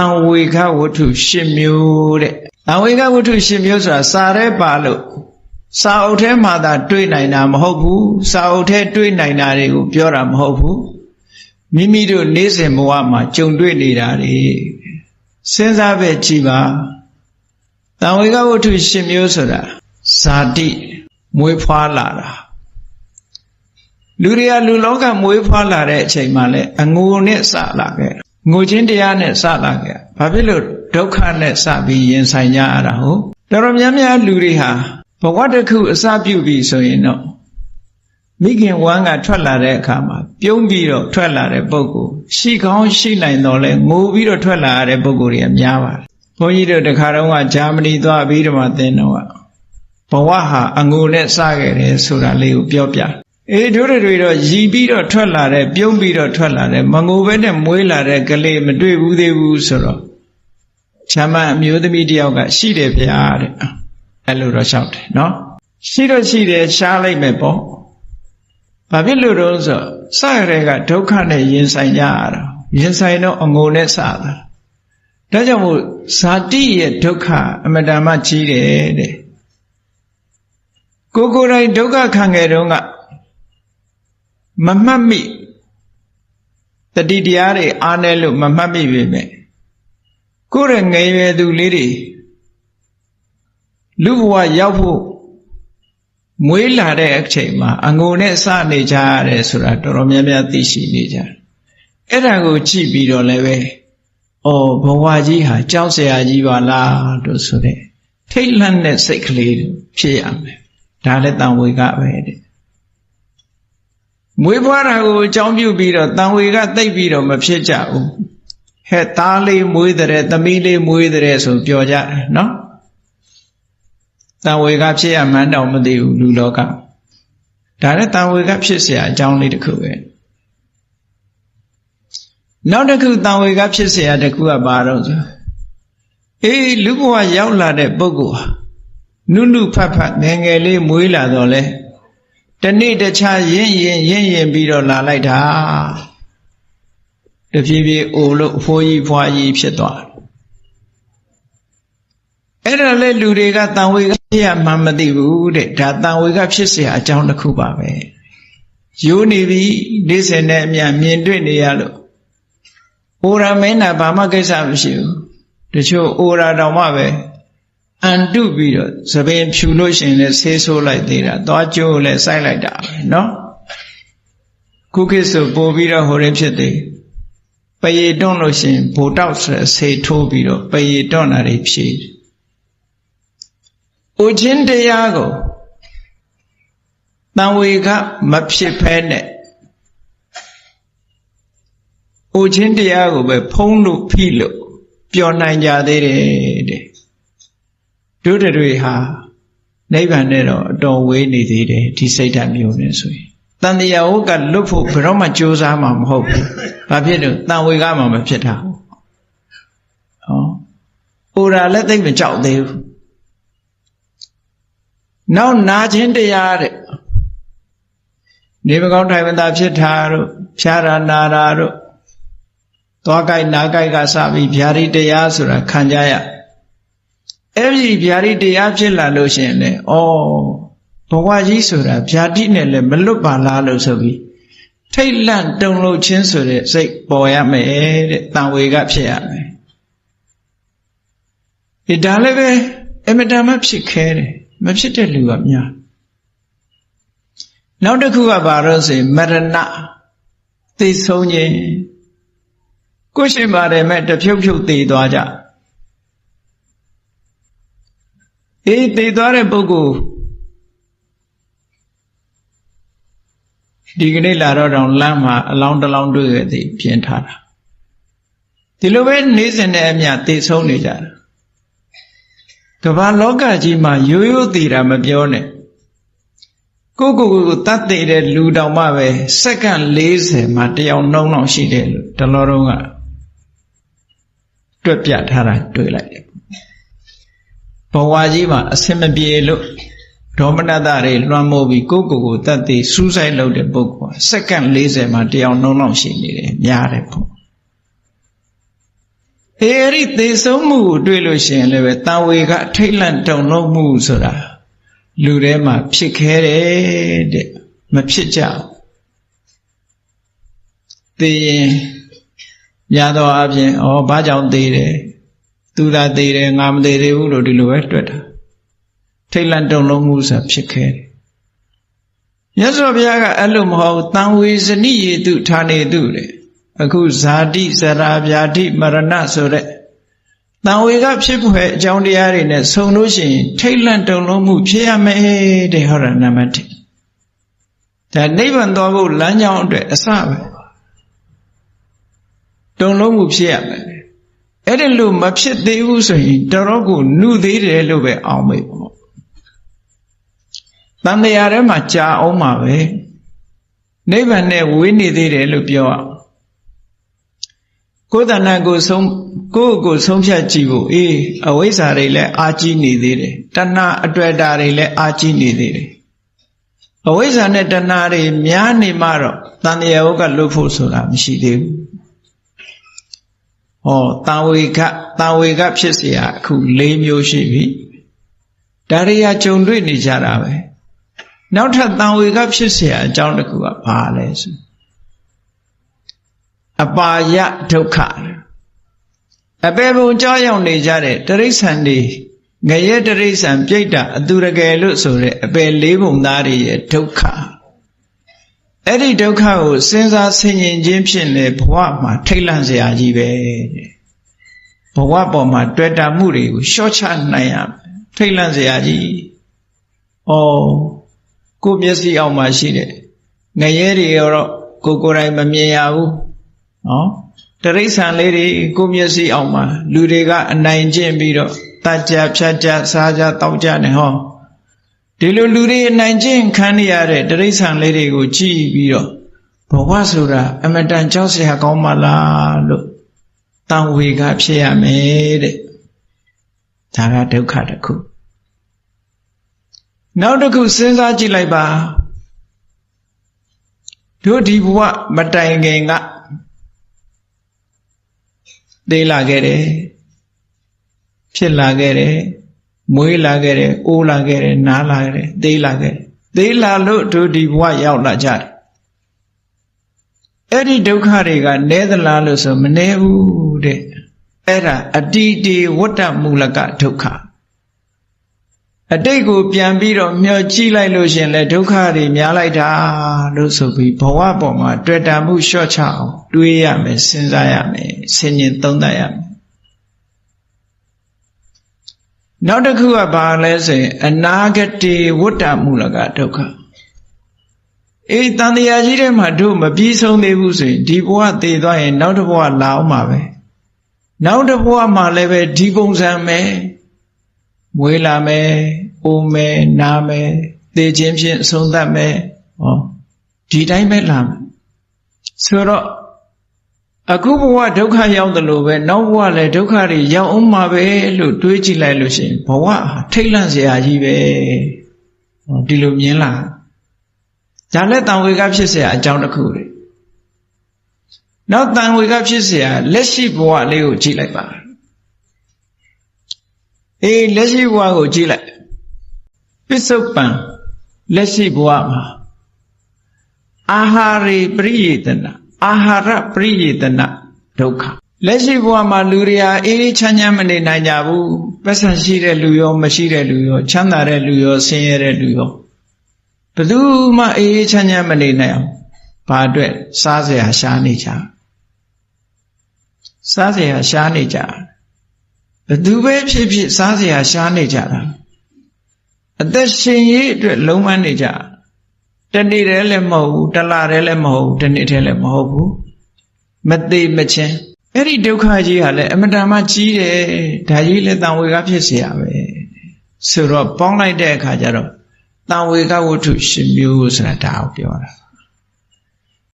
တံဝေခဝတ္ထု၈မျိုးတဲ့တံဝေခဝတ္ထု၈မျိုးဆိုတာစာရဲပါလို့စာအုပ်ထဲမှာသာတွေ့နိုင်တာမဟုတ်ဘူးစာအုပ်ထဲတွေ့နိုင်တာတွေကိုပြောတာမဟုတ်ဘူးမိမိတို့နေ့စဉ်ဘဝမှာကြုံတွေ့နေတာတွေစဉ်းစားပဲကြည်ပါတံဝေခဝတ္ထု၈မျိုးဆိုတာဇာတိမွေးဖွားလာတာလူတွေကလူလောကမွေးဖွားလာတဲ့အချိန်မှာလဲအငိုနဲ့စလာခဲ့ ငိုချင်းတရားနဲ့စလာခဲ့ဘာဖြစ်လို့ဒုက္ခနဲ့စပြီးရင်ဆိုင်ကြရတာဟုတ်တော်တော်များများလူတွေဟာဘဝတစ်ခုအစပြုပြီဆိုရင်တော့မိခင်ဝမ်းကထွက်လာတဲ့အခါမှာပြုံးပြီးတော့ထွက်လာတဲ့ပုံကိုရှိကောင်းရှိနိုင်တော့လဲငိုပြီးတော့ထွက်လာရတဲ့ပုံကိုတွေကများပါတယ်ဘုန်းကြီးတို့တခါတော့ကဂျာမနီသွားပြီးတော့မှသင်တော့ဘဝဟာအငိုနဲ့စခဲ့တယ်ဆိုတာလေးကိုပြောပြ အေးတို့တွေတော့ရည်ပြီးတော့ထွက်လာတဲ့ပြုံးပြီးတော့ထွက်လာတဲ့မငိုဘဲနဲ့မွေးလာတဲ့ကလေးမတွေ့ဘူးသေးဘူးဆိုတော့ချမ်းမအမျိုးသမီးတယောက်ကရှိတယ်ဗျာတဲ့အဲ့လိုတော့ရှောက်တယ်နော်ရှိတော့ရှိတယ်ရှားလိုက်မယ်ပေါ့ဘာဖြစ်လို့တော့ဆိုစရတဲ့ကဒုက္ခနဲ့ရင်ဆိုင်ကြရတာရင်ဆိုင်တော့အငိုနဲ့စတာဒါကြောင့်မို့ဇာတိရဲ့ဒုက္ခအမတန်မှကြီးတယ်တဲ့ကိုကိုယ်တိုင်ဒုက္ခခံခဲ့တုန်းက မမှတ်မိတတိတရားတွေအားနေလို့မမှတ်မိပြီမဲ့ကိုယ့်ရဲ့ငယ်ရွယ်သူလေးတွေလူဘဝရောက်ဖို့မွေးလာတဲ့အချိန်မှာအငိုနဲ့စနေကြရတယ်ဆိုတာတော်တော်များများသိရှိနေကြတယ်။အဲ့ဒါကိုကြည့်ပြီးတော့လည်းပဲအော်ဘဝကြီးဟာကြောက်စရာကြီးပါလားတို့ဆိုတဲ့ထိတ်လန့်တဲ့စိတ်ကလေးဖြစ်ရမယ်။ဒါလည်းတန်ဝေကပဲတဲ့ မွေးဖွားတာကိုအကြောင်းပြုပြီးတော့တန်ဝေကတိတ်ပြီးတော့မဖြစ်ကြဘူးဟဲ့သားလေးမွေးတဲ့သမီးလေးမွေးတဲ့ဆိုပြောကြတယ်နော်တန်ဝေကဖြစ်ရမှန်းတော့မသိဘူးလူလောကဒါနဲ့တန်ဝေကဖြစ်เสียအကြောင်းလေးတစ်ခုပဲနောက်တစ်ခုတန်ဝေကဖြစ်เสียတစ်ခုကဘာတော့ဆိုအေးလူဘဝရောက်လာတဲ့ပုဂ္ဂိုလ်ဟာနုနုဖတ်ဖတ်ငယ်ငယ်လေးမွေးလာတော့လဲ တနေ့တခြားရင့်ရင်ရင့်ရင်ပြီးတော့လာလိုက်တာတဖြည်းဖြည်းအိုလို့အဖိုးကြီးဖွားကြီးဖြစ်သွားအဲ့ဒါလဲလူတွေကတန်ဝေကဖြစ်ရမှမသိဘူးတဲ့ဒါတန်ဝေကဖြစ်เสียအကြောင်းတစ်ခုပါပဲရိုးနေပြီနေ့စဉ်နဲ့အမြန်မြင်တွေ့နေရလို့အိုရာမင်းနာဘာမှကိစ္စမရှိဘူးတချို့အိုရာတောင်မှပဲ အန်တုပြီးတော့သပင်ဖြူလို့ရှိရင်လည်းဆေးဆိုးလိုက်သေးတာသွားကျိုးလည်းစိုက်လိုက်တာပဲနော်ခုခေတ်ဆိုပို့ပြီးတော့ဟိုရင်ဖြစ်သေးပရေတွန်းလို့ရှိရင်ဘိုတောက်ဆိုဆေးထိုးပြီးတော့ပရေတွန်းတာတွေဖြည့်ဥချင်းတရားကိုတန်ဝေကမဖြစ်ဖဲနဲ့ဥချင်းတရားကိုပဲဖုံးလို့ဖိလို့ပျော်နိုင်ကြသေးတယ်တဲ့ တို့တွေဟာနိဗ္ဗာန်နဲ့တော့အတော်ဝေးနေသေးတယ်ဒီစိတ်ဓာတ်မျိုးနဲ့ဆိုရင်တန်တရားဟုတ်ကလွတ်ဖို့ဘယ်တော့မှကြိုးစားမှာမဟုတ်ဘူးဘာဖြစ်လို့တန်ဝေကမှမဖြစ်တာဟောအိုရာလည်းသိမကြောက်သေးဘူးနောက်နာခြင်းတရားတဲ့နေမကောင်းထိုင်မသာဖြစ်တာတို့ဖြားရာနာရာတို့သွားကြိုက်နာကြိုက်ကစပြီးဗျာဒိတရားဆိုတာခံကြရ အဲ့ဒီဗျာဒိတရားဖြစ်လာလို့ရှိရင်လေဩဘဝကြီးဆိုတာဗျာဒိနဲ့လည်းမလွတ်ပါလားလို့ဆိုပြီးထိတ်လန့်တုန်လှုပ်ခြင်းဆိုတဲ့စိတ်ပေါ်ရမယ်တဲ့တန်ဝေကဖြစ်ရမယ်ဒီဒါလည်းပဲအမတန်မှဖြစ်ခဲတယ်မဖြစ်တဲ့လူကများနောက်တစ်ခုကဘာလို့ဆိုရင်မရဏသိဆုံးခြင်းကိုရှိပါတယ်မဲ့တဖြုတ်ဖြုတ်သေသွားကြ အေးသေသွားတဲ့ပုဂ္ဂိုလ်ဒီကနေ့လာတော့တောင်လမ်းမှာအလောင်းတလောင်းတွေ့ခဲ့သည်ပြင်ထားတာဒီလိုပဲနေစဉ်နဲ့အမျှသေဆုံးနေကြတာကမ္ဘာလောကကြီးမှာရိုးရိုးသေးတာမပြောနဲ့ကိုကိုကိုကိုတတ်သေးတဲ့လူတောင်မှပဲစက္ကန့်40မှာတယောက်နှုံးလောက်ရှိတယ်လို့တလောတော့ကတွက်ပြထားတာတွေ့လိုက်တယ် ဘဝကြီးမှာအစင်မပြေလို့ဒေါမနတတွေလွှမ်းမိုးပြီးကိုကိုကိုတတ်သေးစူးစိုက်လုပ်တဲ့ပုဂ္ဂိုလ်စက္ကန့်40မှာတယောက်နှုံးလောက်ရှိနေတယ်များတယ်ပေါ့အေအဲ့ဒီသေဆုံးမှုကိုတွေ့လို့ရှိရင်လည်းပဲတန်ဝေကထိတ်လန့်တုန်လှုပ်မှုဆိုတာလူထဲမှာဖြစ်ခဲတယ်တဲ့မဖြစ်ကြဘူးသေရင်များသောအားဖြင့်ဩဘာကြောင့်သေတယ် သူသာသေတယ်ငါမသေသေးဘူးလို့ဒီလိုပဲတွေ့တာထိတ်လန့်တုန်လှုပ်မှုဆိုတာဖြစ်ခဲတယ်မြတ်စွာဘုရားကအဲ့လိုမဟုတ်တန်ဝေဇနိယေတုဌာနေတုတဲ့အခုဇာတိစရာဗျာတိမရဏဆိုတဲ့တန်ဝေကဖြစ်ဖွယ်အကြောင်းတရားတွေနဲ့ဆုံလို့ရှိရင်ထိတ်လန့်တုန်လှုပ်မှုဖြစ်ရမယ်တဲ့ဟောရနမတိဒါနိဗ္ဗာန်သွားဖို့လမ်းကြောင်းအတွက်အစပဲတုန်လှုပ်မှုဖြစ်ရမယ် အဲ့ဒီလိုမဖြစ်သေးဘူးဆိုရင်တော်တော့ကိုနှုသေးတယ်လို့ပဲအောင်းမေပေါ့တန်တရားထဲမှာကြာအောင်မှာပဲနိဗ္ဗာန်နဲ့ဝေးနေသေးတယ်လို့ပြောအောင်ကိုယ်တဏ္ဍကိုဆုံးကိုယ့်ကိုဆုံးဖြတ်ကြည့်ဖို့အေးအဝိဇ္ဇာတွေလည်းအာကြီးနေသေးတယ်တဏှာအတွေ့အတာတွေလည်းအာကြီးနေသေးတယ်အဝိဇ္ဇာနဲ့တဏှာတွေများနေမှတော့တန်တရားဟုတ်ကလွတ်ဖို့ဆိုတာမရှိသေးဘူး ဟောတန်ဝေကတန်ဝေကဖြစ်เสียအခု၄မျိုးရှိပြီဒါရိယာကြုံတွေ့နေကြတာပဲနောက်ထပ်တန်ဝေကဖြစ်เสียအကြောင်းတစ်ခုကဘာလဲဆိုအပါယဒုက္ခအပေဘုံကြောက်ရောက်နေကြတဲ့တရိษံတွေငရဲတရိษံပြိတ္တာအတူရကယ်လို့ဆိုတဲ့အပေလေးပုံသားတွေရဲ့ဒုက္ခ အဲ့ဒီဒုက္ခကိုစဉ်းစားဆင်ခြင်ခြင်းဖြင့်လေဘဝမှာထိတ်လန့်စရာကြီးပဲဘဝပေါ်မှာတွေ့တာမှုတွေကိုရှော့ချနိုင်ရထိတ်လန့်စရာကြီးဩကိုမျက်စိအောက်မှာရှိတဲ့ငရဲတွေရောတော့ကိုကိုယ်တိုင်မမြင်ရဘူးနော်တရိษံလေးတွေကိုမျက်စိအောင်မှာလူတွေကအနိုင်ကျင့်ပြီးတော့တတ်ကြဖြတ်ကြစားကြတောက်ကြနေဟော ဒီလိုလူတွေအနိုင်ကျင့်ခံရတဲ့တရိษံလေးတွေကိုကြည့်ပြီးတော့ဘဝဆိုတာအမတန်ကြောက်စရာကောင်းပါလားလို့တန်ဝေကဖြစ်ရမယ်တဲ့ဒါကဒုက္ခတစ်ခုနောက်တစ်ခုစဉ်းစားကြည့်လိုက်ပါတို့ဒီဘဝမတိုင်ခင်ကသေးလာခဲ့တယ်ဖြစ်လာခဲ့တယ် မွေးလာခဲ့တယ်အိုးလာခဲ့တယ်နားလာခဲ့တယ်သေးလာခဲ့တယ်သေးလာလို့တို့ဒီဘဝရောက်လာကြတယ်အဲ့ဒီဒုက္ခတွေကနဲသလားလို့ဆိုမနဲဘူးတဲ့အဲ့ဒါအတိတေဝတ္တမူလကဒုက္ခအတိတ်ကိုပြန်ပြီးတော့မျှော်ကြည့်လိုက်လို့ရှင်လေဒုက္ခတွေများလိုက်တာလို့ဆိုပြီးဘဝပေါ်မှာတွေ့တာမှုလျှော့ချအောင်တွေးရမယ်စဉ်းစားရမယ်ဆင်ញင်သုံးသပ်ရမယ် နောက်တစ်ခုကဘာလဲဆိုရင်အနာဂတိဝတ္တမူလကဒုက္ခအေးတန်တရားကြီးထဲမှာတို့မပြီးဆုံးသေးဘူးဆိုရင်ဒီဘဝတည်သွားရင် နောက်တစ်ဘဝလာအောင်မှာပဲနောက်တစ်ဘဝမှာလည်းပဲဒီပုံစံပဲမွေးလာမယ်အိုးမယ်နားမယ်သေခြင်းဖြင့်အဆုံးသတ်မယ်ဟောဒီတိုင်းပဲလာမယ်ဆိုတော့ အခုဘဝဒုက္ခရောက်တယ်လို့ပဲနောက်ဘဝလည်းဒုက္ခတွေရောက်အောင်မှာပဲလို့တွေးကြည့်လိုက်လို့ရှိရင်ဘဝထိတ်လန့်စရာကြီးပဲဒီလိုမြင်လားဒါလည်းတန်ဝေကဖြစ်စရာအကြောင်းတစ်ခုလေနောက်တန်ဝေကဖြစ်စရာလက်ရှိဘဝလေးကိုကြည့်လိုက်ပါအေးလက်ရှိဘဝကိုကြည့်လိုက်ပစ္စုပန်လက်ရှိဘဝမှာအာဟာရေပရိယေတနာ အာဟာရပရိယေတနာဒုက္ခလက်ရှိဘဝမှာလူတွေဟာအေးအေးချမ်းချမ်းမနေနိုင်ကြဘူးပတ်စံရှိတဲ့လူရောမရှိတဲ့လူရောချမ်းသာတဲ့လူရောဆင်းရဲတဲ့လူရောဘယ်သူမှအေးအေးချမ်းချမ်းမနေနိုင်အောင်ဘာအတွက်စားเสียရှားနေကြစားเสียရှားနေကြဘသူပဲဖြစ်ဖြစ်စားเสียရှားနေကြတာအသက်ရှင်ရေးအတွက်လုံးဝနေကြတ နေ့တည်းလည်းမဟုတ်ဘူးတလတည်းလည်းမဟုတ်ဘူးတနေ့တည်းလည်းမဟုတ်ဘူးမသေးမချင်းအဲ့ဒီဒုက္ခကြီးဟာလည်းအမတန်မှကြီးတယ်ဒါကြီးလည်းတန်ဝေကဖြစ်เสียရပဲဆိုတော့ပေါင်းလိုက်တဲ့အခါကျတော့တန်ဝေကဝတ္ထုရှင်မျိုးဆိုတာဒါကိုပြောတာ